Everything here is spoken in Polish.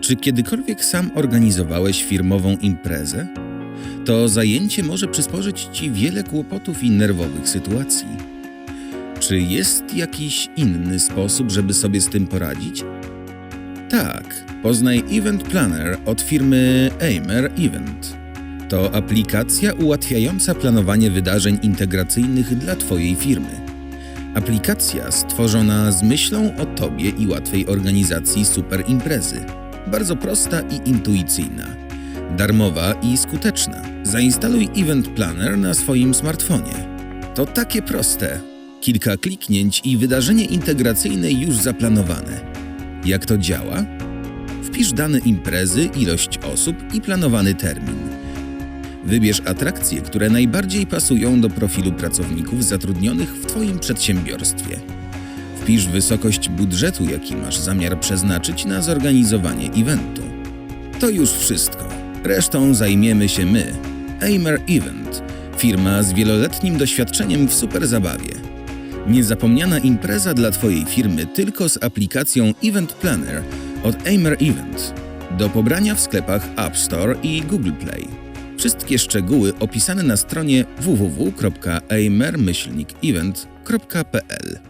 Czy kiedykolwiek sam organizowałeś firmową imprezę? To zajęcie może przysporzyć Ci wiele kłopotów i nerwowych sytuacji. Czy jest jakiś inny sposób, żeby sobie z tym poradzić? Tak, poznaj Event Planner od firmy Aimer Event. To aplikacja ułatwiająca planowanie wydarzeń integracyjnych dla Twojej firmy. Aplikacja stworzona z myślą o Tobie i łatwej organizacji super imprezy. Bardzo prosta i intuicyjna. Darmowa i skuteczna. Zainstaluj Event Planner na swoim smartfonie. To takie proste. Kilka kliknięć i wydarzenie integracyjne już zaplanowane. Jak to działa? Wpisz dane imprezy, ilość osób i planowany termin. Wybierz atrakcje, które najbardziej pasują do profilu pracowników zatrudnionych w Twoim przedsiębiorstwie. Wpisz wysokość budżetu, jaki masz zamiar przeznaczyć na zorganizowanie eventu. To już wszystko. Resztą zajmiemy się my. Aimer Event, firma z wieloletnim doświadczeniem w superzabawie. Niezapomniana impreza dla Twojej firmy tylko z aplikacją Event Planner od Aimer Event. Do pobrania w sklepach App Store i Google Play. Wszystkie szczegóły opisane na stronie www.aimer-event.pl